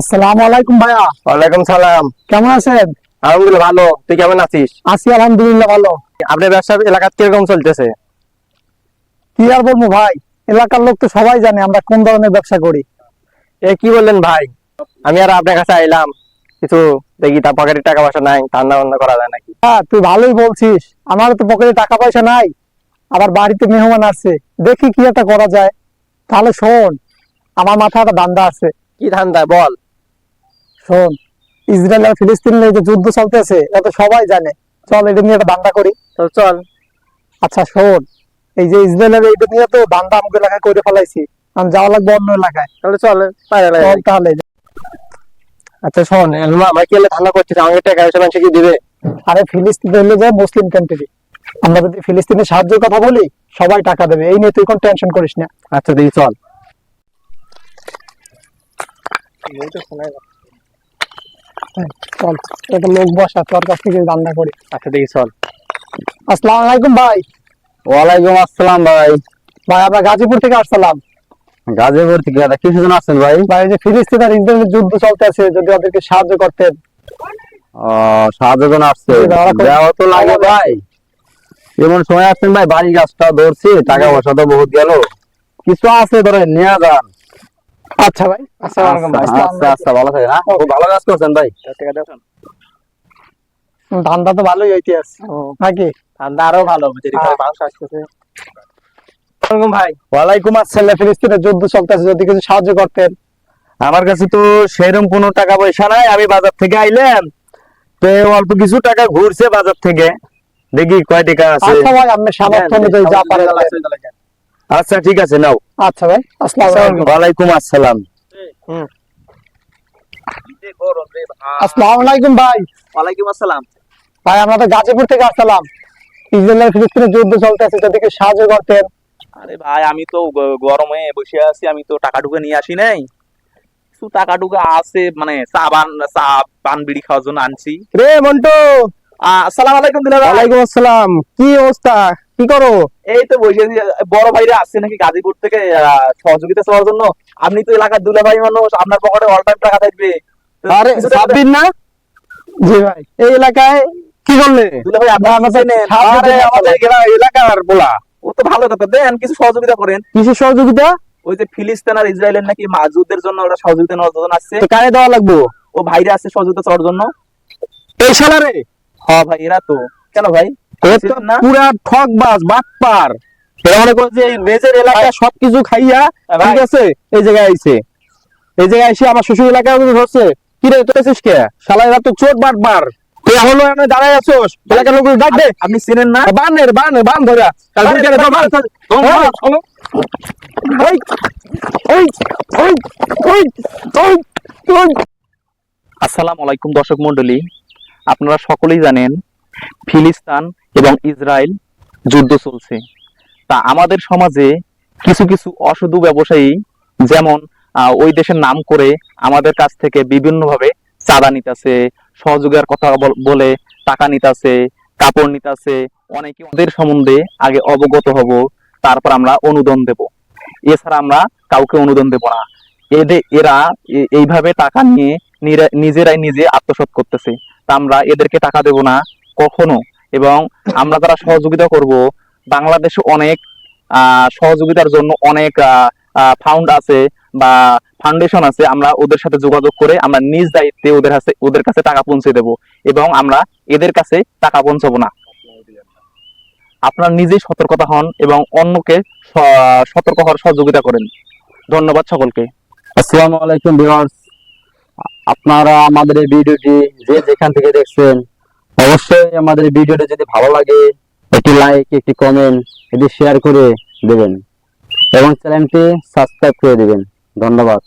আসসালামু আলাইকুম ভাইয়া। ওয়ালাইকুম সালাম। কেমন আছেন? আলহামদুলিল্লাহ ভালো। তুই কেমন আছিস? আছি আলহামদুলিল্লাহ ভালো। আপনার ব্যবসা এলাকাত কীরকম চলতেছে? কি আর বলব ভাই? এলাকার লোক তো সবাই জানে আমরা কোন ধরনের ব্যবসা করি। এ কি বললেন ভাই? আমি আর আপনার কাছে আইলাম। কিছু দেখি তার পকেটে টাকা পয়সা নাই ঠান্ডা বান্না করা যায় নাকি? হ্যাঁ তুই ভালোই বলছিস। আমার তো পকেটে টাকা পয়সা নাই আবার বাড়িতে মেহমান আছে। দেখি কি একটা করা যায়। তাহলে শোন আমার মাথায় একটা দান্দা আছে। কি ধান্দা বল। শোন ইসরায়েল আর ফিলিস্তিনের এই যে যুদ্ধ চলতেছে এটা সবাই জানে। চল এটা নিয়ে একটা দান্দা করি। তো চল। আচ্ছা শোন এই যে ইসরায়েলের এইটা নিয়ে তো দান্দা আমাকে এলাকায় করে ফেলাইছি আমি যাওয়া লাগবে অন্য এলাকায়। তাহলে চল। চল তাহলে। আচ্ছা শোন আমরা কি ধান্দা আমাকে টাকা পয়সা মানুষ কি দিবে। আরে ফিলিস্তিন হলো যে মুসলিম কান্ট্রি আমরা যদি ফিলিস্তিনের সাহায্যের কথা বলি সবাই টাকা দেবে। এই নিয়ে তুই কোন টেনশন করিস না। আচ্ছা দেখি চল। চল। একটা লোক বসা তোর কাছ থেকে রান্না করি। আচ্ছা দেখি চল। আসসালামু আলাইকুম ভাই। ওয়ালাইকুম আসসালাম ভাই। ভাই আমরা গাজীপুর থেকে আসসালাম। গাজীপুর থেকে কিছু জন আসছেন ভাই? ভাই যে ফিলিস্তিন আর ইসরায়েলের যুদ্ধ চলতেছে যদি ওদেরকে সাহায্য করতেন। সাহায্য জন আসছে। দেওয়া তো লাগে ভাই। এমন সময় আসছেন ভাই বাড়ি গাছটা ধরছি টাকা পয়সা তো বহুত গেল। কিছু আছে ধরেন নিয়ে যান। আচ্ছা ভাই আসসালামু আলাইকুম আচ্ছা আচ্ছা আচ্ছা ভালো থাকেন হ্যাঁ? খুব ভালো কাজ করছেন ভাই। ধান্দা তো ভালোই হইতে আছে। নাকি? ঠান্ডা আরও ভালো হ্যাঁ। মাংস আসতেছে। ভাই। ওয়ালাইকুম আসসালাম ফিলিস্তিনের যুদ্ধ চলতেছে যদি কিছু সাহায্য করতেন। আমার কাছে তো সেরকম কোনো টাকা পয়সা নাই আমি বাজার থেকে আইলাম। তো অল্প কিছু টাকা ঘুরছে বাজার থেকে। দেখি কয় টাকা আছে। আচ্ছা ভাই আপনি সামর্থ্য অনুযায়ী যা পারেন। দেন। আচ্ছা ঠিক আছে নাও। আচ্ছা ভাই আসসালামু আলাইকুম। আসসালাম। আসসালামু আলাইকুম ভাই। ওয়ালাইকুম আসসালাম। ভাই আমরা তো গাজীপুর থেকে আসলাম। ইসরায়েল ফিলিস্তিনের যুদ্ধ চলতেছে সাহায্য করতেন। আরে ভাই আমি তো গরমে বসে আছি আমি তো টাকা টুকা নিয়ে আসি নাই। কিছু টাকা টুকা আছে মানে চা বান চা পান বিড়ি খাওয়ার জন্য আনছি। রে মন্টু! আসসালামু আলাইকুম দিলা ওয়ালাইকুম আসসালাম। কি অবস্থা? কি করো? এই তো বসে বড় ভাইরা আসছে নাকি গাজীপুর থেকে সহযোগিতা চাওয়ার জন্য। আপনি তো এলাকার দুলা ভাই মানুষ আপনার পকেটে অল টাইম টাকা থাকবে। আরে কিছু সাব্বির না? জি ভাই। এই এলাকায় কি করলে? দুলা ভাই আপনি আমাকে চেনেন। আমাদের এলাকার পোলা ও তো ভালো কথা। দেন কিছু সহযোগিতা করেন। কিসের সহযোগিতা? ওই যে ফিলিস্তিন আর ইসরায়েলের নাকি মাজুদের জন্য ওরা সহযোগিতা নেওয়ার জন্য আসছে। তো কারে দেওয়া লাগবো? ও ভাইরা আসছে সহযোগিতা চাওয়ার জন্য। এই শালারে! হ্যাঁ ভাই এরা তো। কেন ভাই? পুরা ঠকবাজ বাটপার। এরা মনে করে যে এই নিজের এলাকা সবকিছু খাইয়া হ্যাঁ ঠিক আছে? এই জায়গায় আইছে। এই জায়গায় এসে আমার শ্বশুর এলাকায় ধরছে কি রে আছিস কে? শালা এরা তো চোট বাটপার। তুই হলো এখানে দাঁড়ায় আছোস? এলাকার লোক ডাক দে আপনি চিনেন না? বানের বান বান ধরা। কাল বান, তো বান, বান বান, ওই, ওই, ওই, ওই, ওই, ওই, ওই। আসসালামু আলাইকুম দর্শক মন্ডলী আপনারা সকলেই জানেন, ফিলিস্তান এবং ইসরায়েল যুদ্ধ চলছে। তা আমাদের সমাজে কিছু কিছু অসাধু ব্যবসায়ী, যেমন ওই দেশের নাম করে আমাদের কাছ থেকে বিভিন্নভাবে চাঁদা নিতেছে সহযোগের কথা বলে টাকা নিতেছে, কাপড় নিতেছে, অনেকে ওদের সম্বন্ধে আগে অবগত হব, তারপর আমরা অনুদান দেব। এছাড়া আমরা কাউকে অনুদান দেব না। এদের এরা এইভাবে টাকা নিয়ে নিজেরাই নিজে আত্মসাৎ করতেছে। আমরা এদেরকে টাকা দেব না কখনো। এবং আমরা যারা সহযোগিতা করব, বাংলাদেশে অনেক সহযোগিতার জন্য অনেক ফাউন্ড আছে বা ফাউন্ডেশন আছে, আমরা ওদের সাথে যোগাযোগ করে আমরা নিজ দায়িত্বে ওদের কাছে ওদের কাছে টাকা পৌঁছে দেব এবং আমরা এদের কাছে টাকা পৌঁছাবো না। আপনারা নিজেই সতর্কতা হন এবং অন্যকে সতর্ক হওয়ার সহযোগিতা করেন। ধন্যবাদ সকলকে। আসসালামু আলাইকুম ভিউয়ার্স। আপনারা আমাদের এই ভিডিওটি যে যেখান থেকে দেখছেন, অবশ্যই আমাদের ভিডিওটি যদি ভালো লাগে, একটি লাইক একটি কমেন্ট এটি শেয়ার করে দেবেন এবং চ্যানেলটি সাবস্ক্রাইব করে দেবেন। ধন্যবাদ।